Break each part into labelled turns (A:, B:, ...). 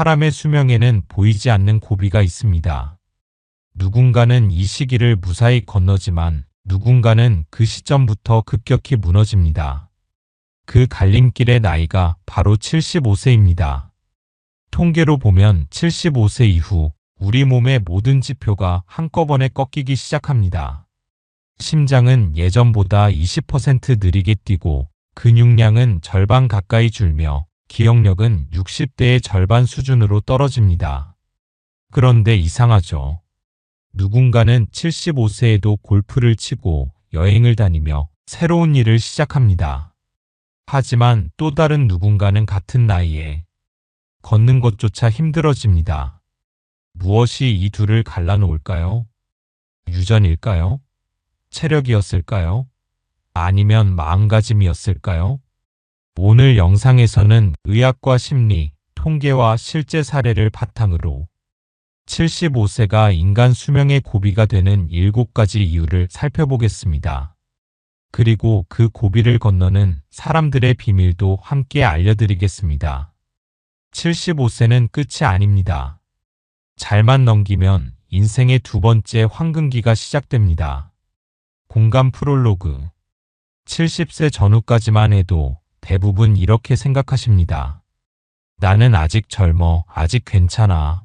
A: 사람의 수명에는 보이지 않는 고비가 있습니다. 누군가는 이 시기를 무사히 건너지만 누군가는 그 시점부터 급격히 무너집니다. 그 갈림길의 나이가 바로 75세입니다. 통계로 보면 75세 이후 우리 몸의 모든 지표가 한꺼번에 꺾이기 시작합니다. 심장은 예전보다 20% 느리게 뛰고 근육량은 절반 가까이 줄며 기억력은 60대의 절반 수준으로 떨어집니다. 그런데 이상하죠. 누군가는 75세에도 골프를 치고 여행을 다니며 새로운 일을 시작합니다. 하지만 또 다른 누군가는 같은 나이에 걷는 것조차 힘들어집니다. 무엇이 이 둘을 갈라놓을까요? 유전일까요? 체력이었을까요? 아니면 마음가짐이었을까요? 오늘 영상에서는 의학과 심리, 통계와 실제 사례를 바탕으로 75세가 인간 수명의 고비가 되는 7가지 이유를 살펴보겠습니다. 그리고 그 고비를 건너는 사람들의 비밀도 함께 알려드리겠습니다. 75세는 끝이 아닙니다. 잘만 넘기면 인생의 두 번째 황금기가 시작됩니다. 공감 프롤로그 70세 전후까지만 해도 대부분 이렇게 생각하십니다. 나는 아직 젊어, 아직 괜찮아.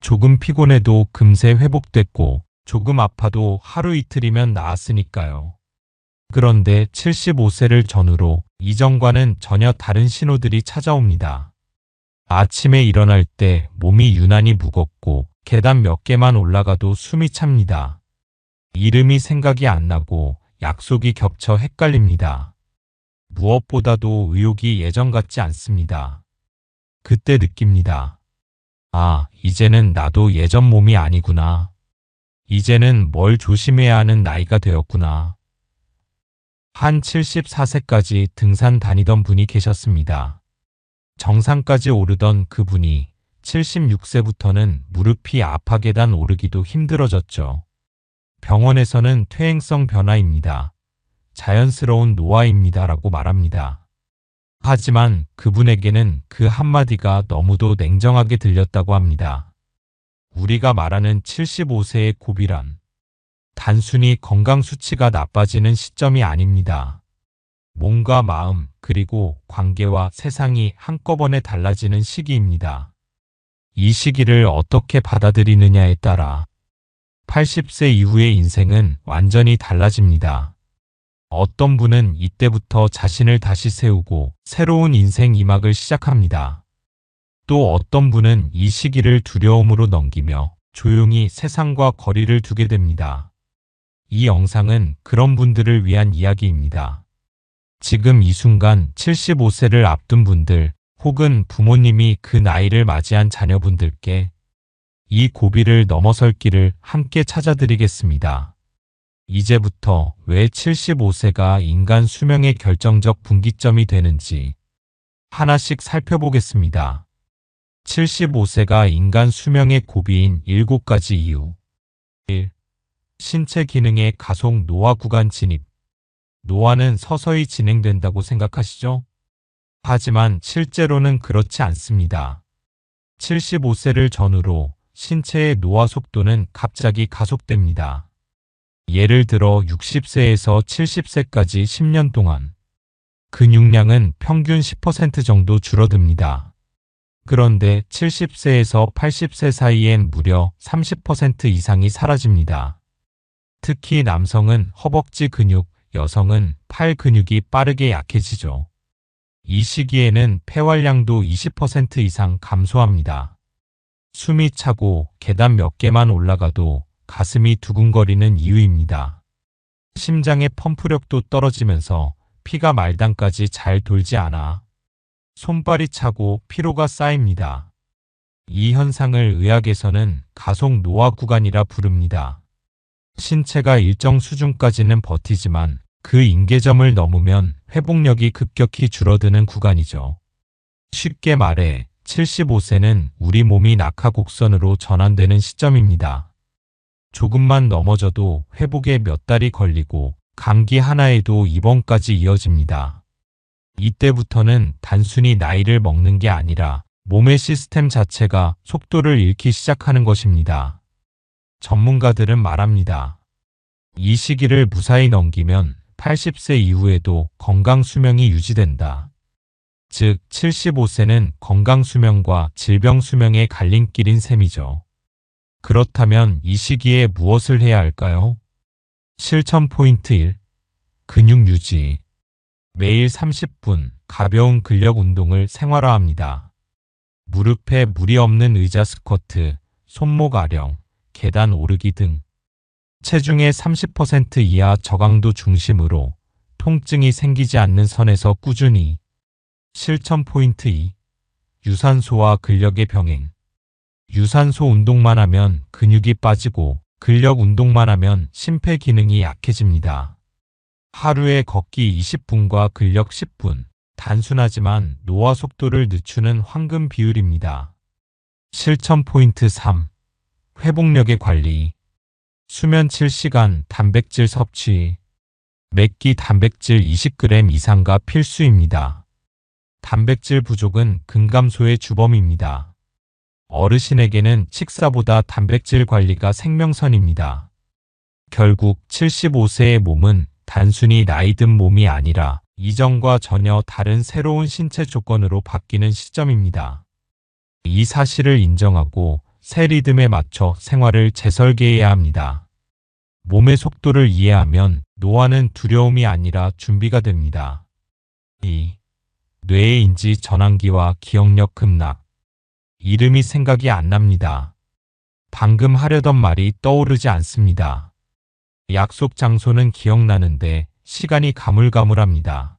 A: 조금 피곤해도 금세 회복됐고, 조금 아파도 하루 이틀이면 나았으니까요. 그런데 75세를 전후로 이전과는 전혀 다른 신호들이 찾아옵니다. 아침에 일어날 때 몸이 유난히 무겁고 계단 몇 개만 올라가도 숨이 찹니다. 이름이 생각이 안 나고 약속이 겹쳐 헷갈립니다. 무엇보다도 의욕이 예전 같지 않습니다. 그때 느낍니다. 아, 이제는 나도 예전 몸이 아니구나. 이제는 뭘 조심해야 하는 나이가 되었구나. 한 74세까지 등산 다니던 분이 계셨습니다. 정상까지 오르던 그분이 76세부터는 무릎이 아파 계단 오르기도 힘들어졌죠. 병원에서는 퇴행성 변화입니다. 자연스러운 노화입니다. 라고 말합니다. 하지만 그분에게는 그 한마디가 너무도 냉정하게 들렸다고 합니다. 우리가 말하는 75세의 고비란 단순히 건강 수치가 나빠지는 시점이 아닙니다. 몸과 마음, 그리고 관계와 세상이 한꺼번에 달라지는 시기입니다. 이 시기를 어떻게 받아들이느냐에 따라 80세 이후의 인생은 완전히 달라집니다. 어떤 분은 이때부터 자신을 다시 세우고 새로운 인생 이막을 시작합니다. 또 어떤 분은 이 시기를 두려움으로 넘기며 조용히 세상과 거리를 두게 됩니다. 이 영상은 그런 분들을 위한 이야기입니다. 지금 이 순간 75세를 앞둔 분들 혹은 부모님이 그 나이를 맞이한 자녀분들께 이 고비를 넘어설 길을 함께 찾아드리겠습니다. 이제부터 왜 75세가 인간 수명의 결정적 분기점이 되는지 하나씩 살펴보겠습니다. 75세가 인간 수명의 고비인 7가지 이유 1. 신체 기능의 가속 노화 구간 진입 노화는 서서히 진행된다고 생각하시죠? 하지만 실제로는 그렇지 않습니다. 75세를 전후로 신체의 노화 속도는 갑자기 가속됩니다. 예를 들어 60세에서 70세까지 10년 동안 근육량은 평균 10% 정도 줄어듭니다. 그런데 70세에서 80세 사이엔 무려 30% 이상이 사라집니다. 특히 남성은 허벅지 근육, 여성은 팔 근육이 빠르게 약해지죠. 이 시기에는 폐활량도 20% 이상 감소합니다. 숨이 차고 계단 몇 개만 올라가도 가슴이 두근거리는 이유입니다. 심장의 펌프력도 떨어지면서 피가 말단까지 잘 돌지 않아 손발이 차고 피로가 쌓입니다. 이 현상을 의학에서는 가속 노화 구간이라 부릅니다. 신체가 일정 수준까지는 버티지만 그 인계점을 넘으면 회복력이 급격히 줄어드는 구간이죠. 쉽게 말해 75세는 우리 몸이 낙하 곡선으로 전환되는 시점입니다. 조금만 넘어져도 회복에 몇 달이 걸리고 감기 하나에도 입원까지 이어집니다. 이때부터는 단순히 나이를 먹는 게 아니라 몸의 시스템 자체가 속도를 잃기 시작하는 것입니다. 전문가들은 말합니다. 이 시기를 무사히 넘기면 80세 이후에도 건강 수명이 유지된다. 즉, 75세는 건강 수명과 질병 수명의 갈림길인 셈이죠. 그렇다면 이 시기에 무엇을 해야 할까요? 실천 포인트 1. 근육 유지. 매일 30분 가벼운 근력 운동을 생활화합니다. 무릎에 무리 없는 의자 스쿼트, 손목 아령, 계단 오르기 등 체중의 30% 이하 저강도 중심으로 통증이 생기지 않는 선에서 꾸준히 실천 포인트 2. 유산소와 근력의 병행. 유산소 운동만 하면 근육이 빠지고 근력 운동만 하면 심폐 기능이 약해집니다. 하루에 걷기 20분과 근력 10분. 단순하지만 노화 속도를 늦추는 황금 비율입니다. 실천 포인트 3. 회복력의 관리. 수면 7시간 단백질 섭취. 맵기 단백질 20g 이상가 필수입니다. 단백질 부족은 근감소의 주범입니다. 어르신에게는 식사보다 단백질 관리가 생명선입니다. 결국 75세의 몸은 단순히 나이 든 몸이 아니라 이전과 전혀 다른 새로운 신체 조건으로 바뀌는 시점입니다. 이 사실을 인정하고 새 리듬에 맞춰 생활을 재설계해야 합니다. 몸의 속도를 이해하면 노화는 두려움이 아니라 준비가 됩니다. 2. 뇌의 인지 전환기와 기억력 급락. 이름이 생각이 안 납니다. 방금 하려던 말이 떠오르지 않습니다. 약속 장소는 기억나는데 시간이 가물가물합니다.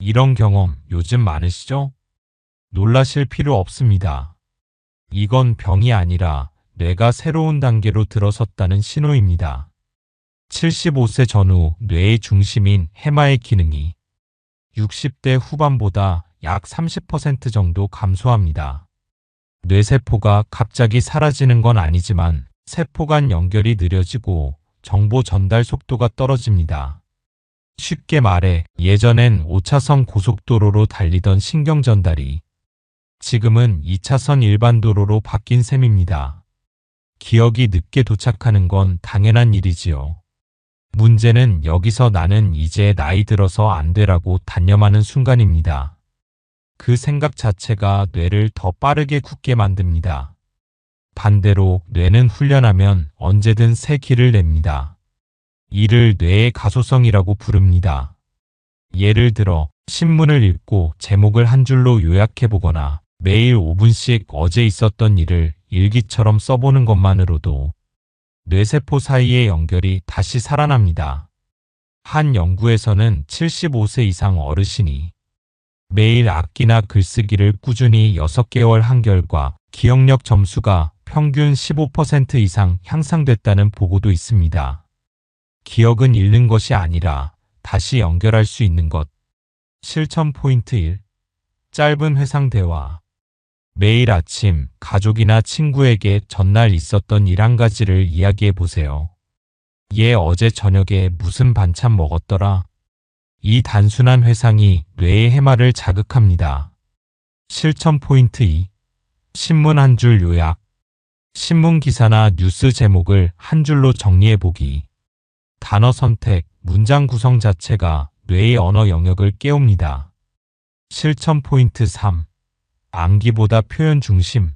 A: 이런 경험 요즘 많으시죠? 놀라실 필요 없습니다. 이건 병이 아니라 뇌가 새로운 단계로 들어섰다는 신호입니다. 75세 전후 뇌의 중심인 해마의 기능이 60대 후반보다 약 30% 정도 감소합니다. 뇌세포가 갑자기 사라지는 건 아니지만 세포 간 연결이 느려지고 정보 전달 속도가 떨어집니다. 쉽게 말해 예전엔 5차선 고속도로로 달리던 신경 전달이 지금은 2차선 일반 도로로 바뀐 셈입니다. 기억이 늦게 도착하는 건 당연한 일이지요. 문제는 여기서 나는 이제 나이 들어서 안 되라고 단념하는 순간입니다. 그 생각 자체가 뇌를 더 빠르게 굳게 만듭니다. 반대로 뇌는 훈련하면 언제든 새 길을 냅니다. 이를 뇌의 가소성이라고 부릅니다. 예를 들어 신문을 읽고 제목을 한 줄로 요약해 보거나 매일 5분씩 어제 있었던 일을 일기처럼 써보는 것만으로도 뇌세포 사이의 연결이 다시 살아납니다. 한 연구에서는 75세 이상 어르신이 매일 악기나 글쓰기를 꾸준히 6개월 한 결과 기억력 점수가 평균 15% 이상 향상됐다는 보고도 있습니다. 기억은 잃는 것이 아니라 다시 연결할 수 있는 것. 실천 포인트 1. 짧은 회상 대화. 매일 아침 가족이나 친구에게 전날 있었던 일 한 가지를 이야기해 보세요. 얘 어제 저녁에 무슨 반찬 먹었더라? 이 단순한 회상이 뇌의 해마를 자극합니다. 실천 포인트 2. 신문 한 줄 요약. 신문 기사나 뉴스 제목을 한 줄로 정리해 보기. 단어 선택, 문장 구성 자체가 뇌의 언어 영역을 깨웁니다. 실천 포인트 3. 암기보다 표현 중심.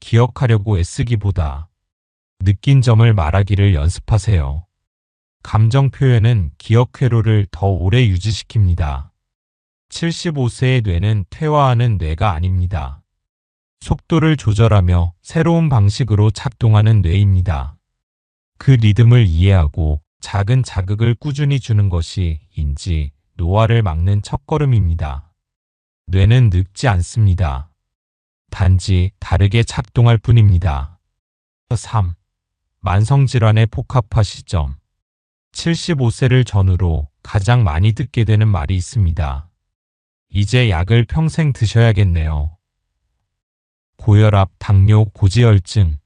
A: 기억하려고 애쓰기보다 느낀 점을 말하기를 연습하세요. 감정 표현은 기억 회로를 더 오래 유지시킵니다. 75세의 뇌는 퇴화하는 뇌가 아닙니다. 속도를 조절하며 새로운 방식으로 작동하는 뇌입니다. 그 리듬을 이해하고 작은 자극을 꾸준히 주는 것이 인지 노화를 막는 첫걸음입니다. 뇌는 늙지 않습니다. 단지 다르게 작동할 뿐입니다. 3. 만성질환의 폭합화 시점 75세를 전후로 가장 많이 듣게 되는 말이 있습니다. 이제 약을 평생 드셔야겠네요. 고혈압, 당뇨, 고지혈증.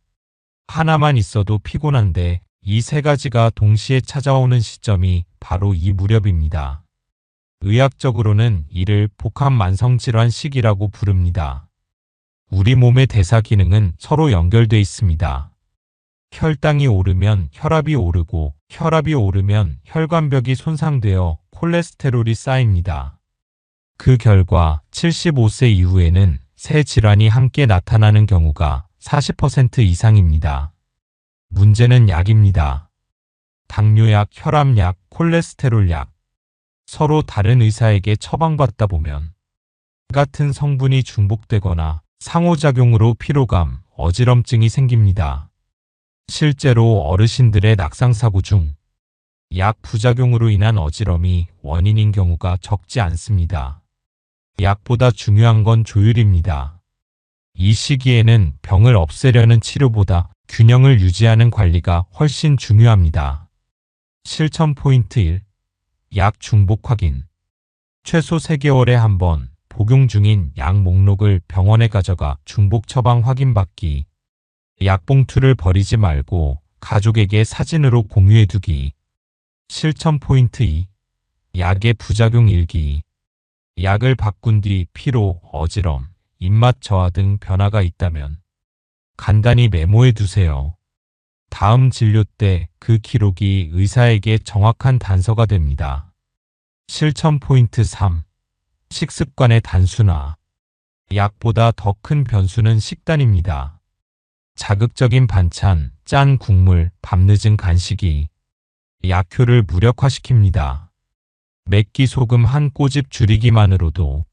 A: 하나만 있어도 피곤한데 이 세 가지가 동시에 찾아오는 시점이 바로 이 무렵입니다. 의학적으로는 이를 복합 만성 질환 시기라고 부릅니다. 우리 몸의 대사 기능은 서로 연결돼 있습니다. 혈당이 오르면 혈압이 오르고 혈압이 오르면 혈관벽이 손상되어 콜레스테롤이 쌓입니다. 그 결과 75세 이후에는 세 질환이 함께 나타나는 경우가 40% 이상입니다. 문제는 약입니다. 당뇨약, 혈압약, 콜레스테롤약. 서로 다른 의사에게 처방받다 보면 같은 성분이 중복되거나 상호작용으로 피로감, 어지럼증이 생깁니다. 실제로 어르신들의 낙상사고 중 약 부작용으로 인한 어지럼이 원인인 경우가 적지 않습니다. 약보다 중요한 건 조율입니다. 이 시기에는 병을 없애려는 치료보다 균형을 유지하는 관리가 훨씬 중요합니다. 실천 포인트 1. 약 중복 확인. 최소 3개월에 한 번 복용 중인 약 목록을 병원에 가져가 중복 처방 확인받기. 약봉투를 버리지 말고 가족에게 사진으로 공유해 두기. 실천 포인트 2. 약의 부작용 일기. 약을 바꾼 뒤 피로, 어지럼, 입맛 저하 등 변화가 있다면 간단히 메모해 두세요. 다음 진료 때 그 기록이 의사에게 정확한 단서가 됩니다. 실천 포인트 3. 식습관의 단순화. 약보다 더 큰 변수는 식단입니다. 자극적인 반찬, 짠 국물, 밤늦은 간식이 약효를 무력화시킵니다. 맵기 소금 한 꼬집 줄이기만으로도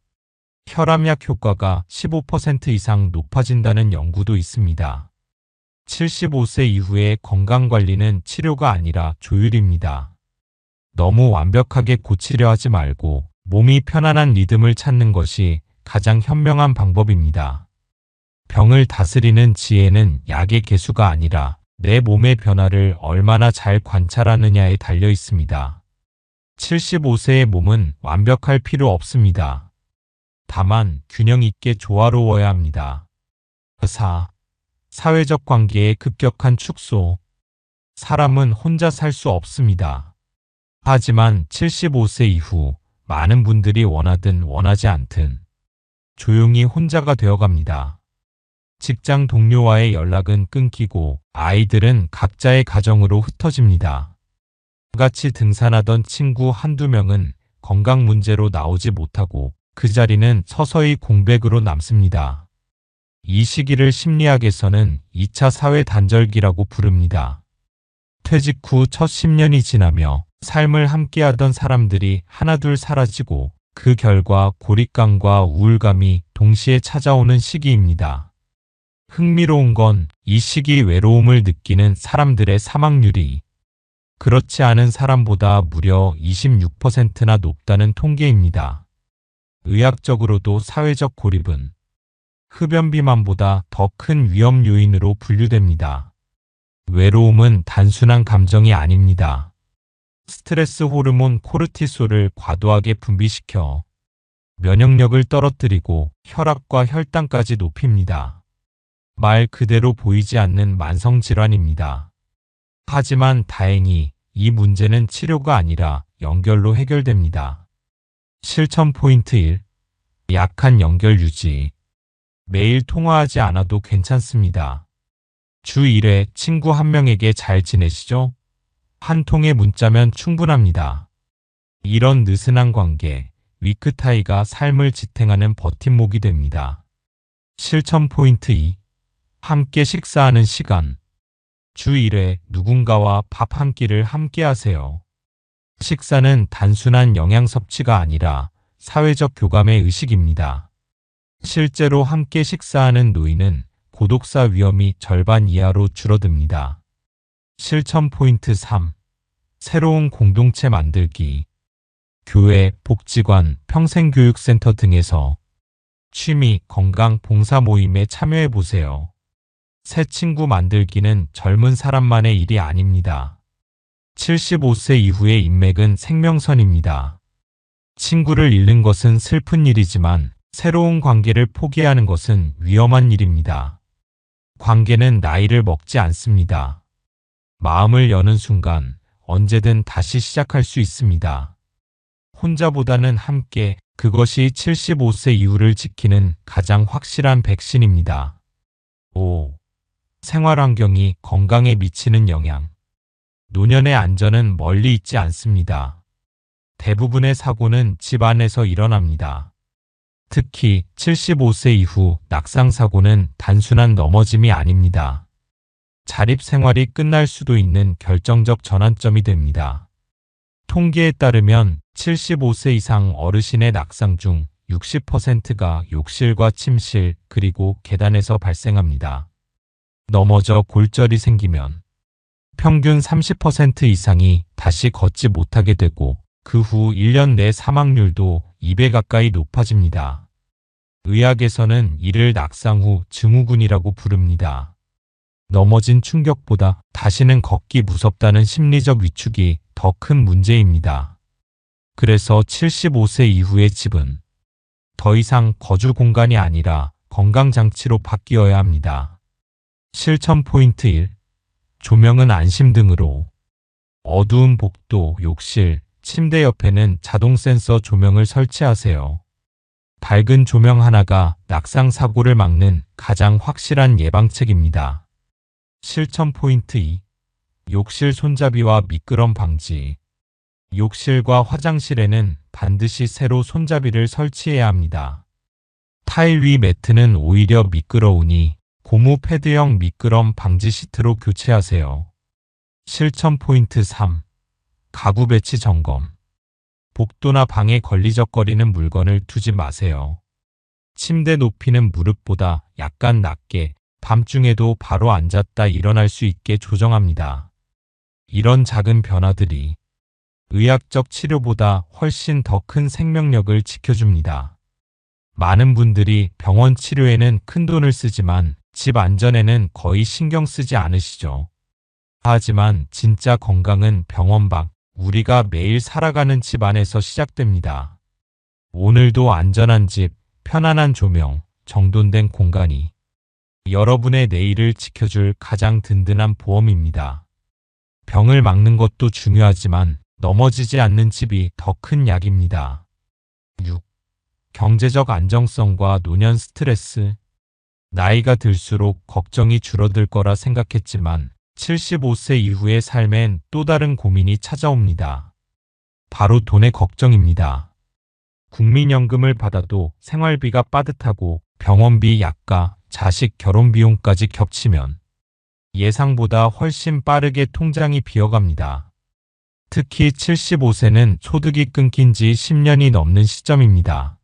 A: 혈압약 효과가 15% 이상 높아진다는 연구도 있습니다. 75세 이후의 건강관리는 치료가 아니라 조율입니다. 너무 완벽하게 고치려 하지 말고 몸이 편안한 리듬을 찾는 것이 가장 현명한 방법입니다. 병을 다스리는 지혜는 약의 개수가 아니라 내 몸의 변화를 얼마나 잘 관찰하느냐에 달려 있습니다. 75세의 몸은 완벽할 필요 없습니다. 다만 균형 있게 조화로워야 합니다. 4. 사회적 관계의 급격한 축소. 사람은 혼자 살 수 없습니다. 하지만 75세 이후 많은 분들이 원하든 원하지 않든 조용히 혼자가 되어갑니다. 직장 동료와의 연락은 끊기고 아이들은 각자의 가정으로 흩어집니다. 같이 등산하던 친구 한두 명은 건강 문제로 나오지 못하고 그 자리는 서서히 공백으로 남습니다. 이 시기를 심리학에서는 2차 사회 단절기라고 부릅니다. 퇴직 후 첫 10년이 지나며 삶을 함께하던 사람들이 하나둘 사라지고 그 결과 고립감과 우울감이 동시에 찾아오는 시기입니다. 흥미로운 건 이 시기 외로움을 느끼는 사람들의 사망률이 그렇지 않은 사람보다 무려 26%나 높다는 통계입니다. 의학적으로도 사회적 고립은 흡연 비만보다 더 큰 위험 요인으로 분류됩니다. 외로움은 단순한 감정이 아닙니다. 스트레스 호르몬 코르티솔을 과도하게 분비시켜 면역력을 떨어뜨리고 혈압과 혈당까지 높입니다. 말 그대로 보이지 않는 만성질환입니다. 하지만 다행히 이 문제는 치료가 아니라 연결로 해결됩니다. 실천 포인트 1. 약한 연결 유지. 매일 통화하지 않아도 괜찮습니다. 주 1회 친구 한 명에게 잘 지내시죠? 한 통의 문자면 충분합니다. 이런 느슨한 관계, 위크타이가 삶을 지탱하는 버팀목이 됩니다. 실천 포인트 2. 함께 식사하는 시간. 주 1회 누군가와 밥 한 끼를 함께 하세요. 식사는 단순한 영양 섭취가 아니라 사회적 교감의 의식입니다. 실제로 함께 식사하는 노인은 고독사 위험이 절반 이하로 줄어듭니다. 실천 포인트 3. 새로운 공동체 만들기. 교회, 복지관, 평생교육센터 등에서 취미, 건강, 봉사 모임에 참여해 보세요. 새 친구 만들기는 젊은 사람만의 일이 아닙니다. 75세 이후의 인맥은 생명선입니다. 친구를 잃는 것은 슬픈 일이지만 새로운 관계를 포기하는 것은 위험한 일입니다. 관계는 나이를 먹지 않습니다. 마음을 여는 순간 언제든 다시 시작할 수 있습니다. 혼자보다는 함께 그것이 75세 이후를 지키는 가장 확실한 백신입니다. 5. 생활 환경이 건강에 미치는 영향. 노년의 안전은 멀리 있지 않습니다. 대부분의 사고는 집 안에서 일어납니다. 특히 75세 이후 낙상 사고는 단순한 넘어짐이 아닙니다. 자립 생활이 끝날 수도 있는 결정적 전환점이 됩니다. 통계에 따르면 75세 이상 어르신의 낙상 중 60%가 욕실과 침실 그리고 계단에서 발생합니다. 넘어져 골절이 생기면 평균 30% 이상이 다시 걷지 못하게 되고 그 후 1년 내 사망률도 2배 가까이 높아집니다. 의학에서는 이를 낙상 후 증후군이라고 부릅니다. 넘어진 충격보다 다시는 걷기 무섭다는 심리적 위축이 더 큰 문제입니다. 그래서 75세 이후의 집은 더 이상 거주 공간이 아니라 건강장치로 바뀌어야 합니다. 실천 포인트 1. 조명은 안심 등으로 어두운 복도, 욕실, 침대 옆에는 자동 센서 조명을 설치하세요. 밝은 조명 하나가 낙상 사고를 막는 가장 확실한 예방책입니다. 실천 포인트 2. 욕실 손잡이와 미끄럼 방지. 욕실과 화장실에는 반드시 새로 손잡이를 설치해야 합니다. 타일 위 매트는 오히려 미끄러우니 고무 패드형 미끄럼 방지 시트로 교체하세요. 실천 포인트 3. 가구 배치 점검. 복도나 방에 걸리적거리는 물건을 두지 마세요. 침대 높이는 무릎보다 약간 낮게 밤중에도 바로 앉았다 일어날 수 있게 조정합니다. 이런 작은 변화들이 의학적 치료보다 훨씬 더 큰 생명력을 지켜줍니다. 많은 분들이 병원 치료에는 큰 돈을 쓰지만 집 안전에는 거의 신경 쓰지 않으시죠. 하지만 진짜 건강은 병원 밖, 우리가 매일 살아가는 집 안에서 시작됩니다. 오늘도 안전한 집, 편안한 조명, 정돈된 공간이 여러분의 내일을 지켜줄 가장 든든한 보험입니다. 병을 막는 것도 중요하지만 넘어지지 않는 집이 더 큰 약입니다. 6. 경제적 안정성과 노년 스트레스. 나이가 들수록 걱정이 줄어들 거라 생각했지만 75세 이후의 삶엔 또 다른 고민이 찾아옵니다. 바로 돈의 걱정입니다. 국민연금을 받아도 생활비가 빠듯하고 병원비 약가, 자식 결혼 비용까지 겹치면 예상보다 훨씬 빠르게 통장이 비어갑니다. 특히 75세는 소득이 끊긴 지 10년이 넘는 시점입니다.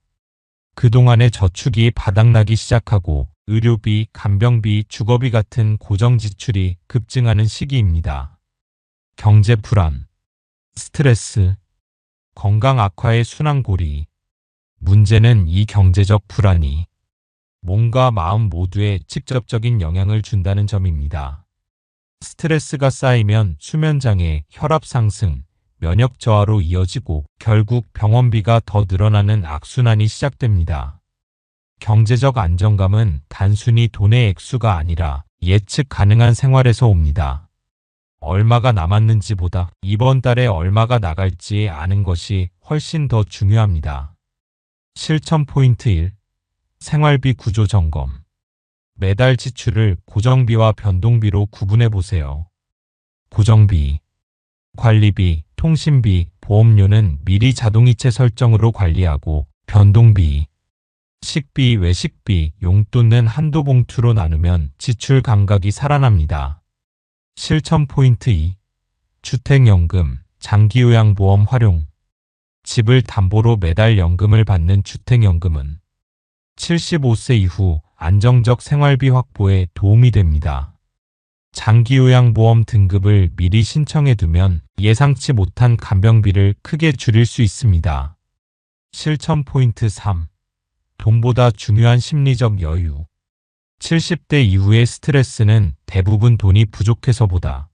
A: 그동안의 저축이 바닥나기 시작하고 의료비, 간병비, 주거비 같은 고정 지출이 급증하는 시기입니다. 경제 불안, 스트레스, 건강 악화의 순환고리. 문제는 이 경제적 불안이 몸과 마음 모두에 직접적인 영향을 준다는 점입니다. 스트레스가 쌓이면 수면장애, 혈압 상승, 면역 저하로 이어지고 결국 병원비가 더 늘어나는 악순환이 시작됩니다. 경제적 안정감은 단순히 돈의 액수가 아니라 예측 가능한 생활에서 옵니다. 얼마가 남았는지보다 이번 달에 얼마가 나갈지 아는 것이 훨씬 더 중요합니다. 실천 포인트 1. 생활비 구조 점검. 매달 지출을 고정비와 변동비로 구분해 보세요. 고정비, 관리비, 통신비, 보험료는 미리 자동이체 설정으로 관리하고 변동비, 식비, 외식비, 용돈은 한도 봉투로 나누면 지출 감각이 살아납니다. 실천 포인트 2. 주택연금, 장기요양보험 활용. 집을 담보로 매달 연금을 받는 주택연금은 75세 이후 안정적 생활비 확보에 도움이 됩니다. 장기요양보험 등급을 미리 신청해 두면 예상치 못한 간병비를 크게 줄일 수 있습니다. 실천 포인트 3. 돈보다 중요한 심리적 여유. 70대 이후의 스트레스는 대부분 돈이 부족해서보다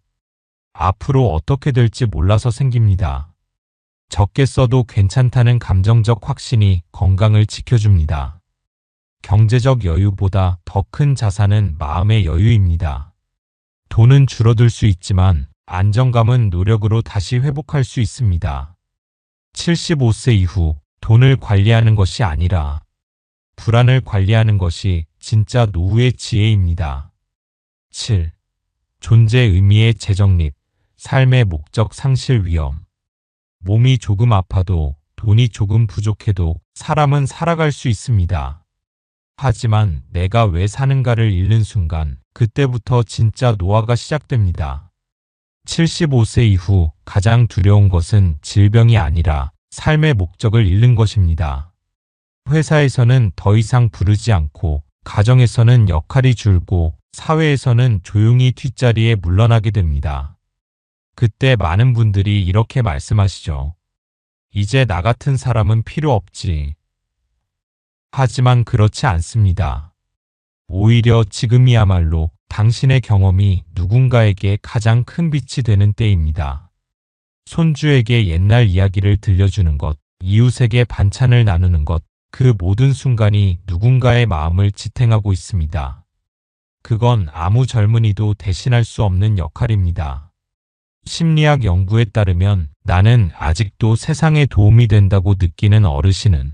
A: 앞으로 어떻게 될지 몰라서 생깁니다. 적게 써도 괜찮다는 감정적 확신이 건강을 지켜줍니다. 경제적 여유보다 더 큰 자산은 마음의 여유입니다. 돈은 줄어들 수 있지만 안정감은 노력으로 다시 회복할 수 있습니다. 75세 이후 돈을 관리하는 것이 아니라 불안을 관리하는 것이 진짜 노후의 지혜입니다. 7. 존재 의미의 재정립, 삶의 목적 상실 위험. 몸이 조금 아파도 돈이 조금 부족해도 사람은 살아갈 수 있습니다. 하지만 내가 왜 사는가를 잃는 순간 그때부터 진짜 노화가 시작됩니다. 75세 이후 가장 두려운 것은 질병이 아니라 삶의 목적을 잃는 것입니다. 회사에서는 더 이상 부르지 않고 가정에서는 역할이 줄고 사회에서는 조용히 뒷자리에 물러나게 됩니다. 그때 많은 분들이 이렇게 말씀하시죠. 이제 나 같은 사람은 필요 없지. 하지만 그렇지 않습니다. 오히려 지금이야말로 당신의 경험이 누군가에게 가장 큰 빛이 되는 때입니다. 손주에게 옛날 이야기를 들려주는 것, 이웃에게 반찬을 나누는 것, 그 모든 순간이 누군가의 마음을 지탱하고 있습니다. 그건 아무 젊은이도 대신할 수 없는 역할입니다. 심리학 연구에 따르면 나는 아직도 세상에 도움이 된다고 느끼는 어르신은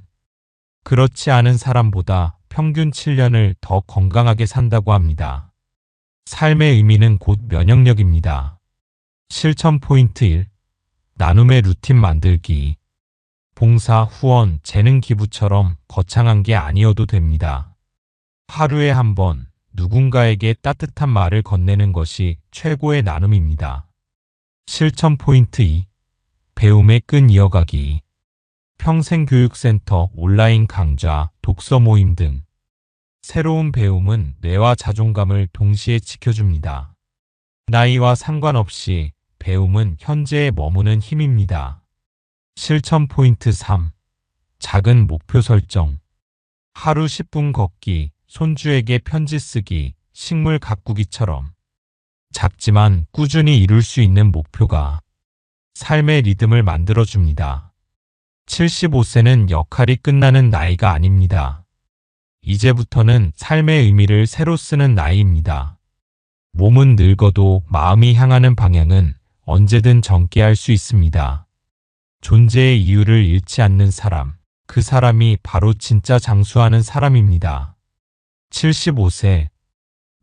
A: 그렇지 않은 사람보다 평균 7년을 더 건강하게 산다고 합니다. 삶의 의미는 곧 면역력입니다. 실천 포인트 1. 나눔의 루틴 만들기. 봉사, 후원, 재능 기부처럼 거창한 게 아니어도 됩니다. 하루에 한 번 누군가에게 따뜻한 말을 건네는 것이 최고의 나눔입니다. 실천 포인트 2. 배움의 끈 이어가기. 평생교육센터, 온라인 강좌, 독서 모임 등 새로운 배움은 뇌와 자존감을 동시에 지켜줍니다. 나이와 상관없이 배움은 현재에 머무는 힘입니다. 실천 포인트 3. 작은 목표 설정. 하루 10분 걷기, 손주에게 편지 쓰기, 식물 가꾸기처럼 작지만 꾸준히 이룰 수 있는 목표가 삶의 리듬을 만들어줍니다. 75세는 역할이 끝나는 나이가 아닙니다. 이제부터는 삶의 의미를 새로 쓰는 나이입니다. 몸은 늙어도 마음이 향하는 방향은 언제든 정케할 수 있습니다. 존재의 이유를 잃지 않는 사람, 그 사람이 바로 진짜 장수하는 사람입니다. 75세.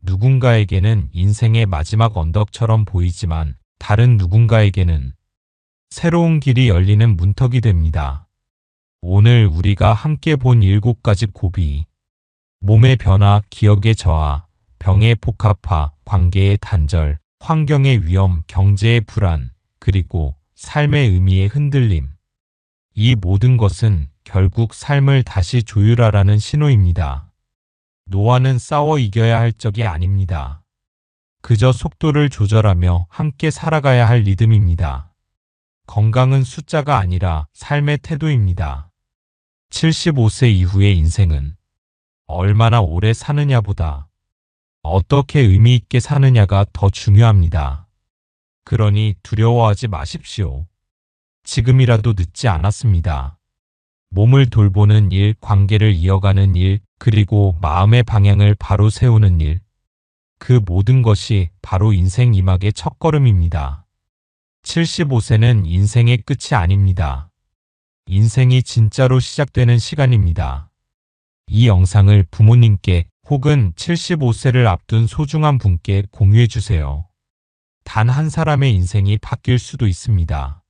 A: 누군가에게는 인생의 마지막 언덕처럼 보이지만 다른 누군가에게는 새로운 길이 열리는 문턱이 됩니다. 오늘 우리가 함께 본 일곱 가지 고비. 몸의 변화, 기억의 저하, 병의 복합화, 관계의 단절, 환경의 위험, 경제의 불안, 그리고 삶의 의미의 흔들림. 이 모든 것은 결국 삶을 다시 조율하라는 신호입니다. 노화는 싸워 이겨야 할 적이 아닙니다. 그저 속도를 조절하며 함께 살아가야 할 리듬입니다. 건강은 숫자가 아니라 삶의 태도입니다. 75세 이후의 인생은 얼마나 오래 사느냐보다 어떻게 의미 있게 사느냐가 더 중요합니다. 그러니 두려워하지 마십시오. 지금이라도 늦지 않았습니다. 몸을 돌보는 일, 관계를 이어가는 일, 그리고 마음의 방향을 바로 세우는 일. 그 모든 것이 바로 인생 이막의 첫걸음입니다. 75세는 인생의 끝이 아닙니다. 인생이 진짜로 시작되는 시간입니다. 이 영상을 부모님께 혹은 75세를 앞둔 소중한 분께 공유해 주세요. 단 한 사람의 인생이 바뀔 수도 있습니다.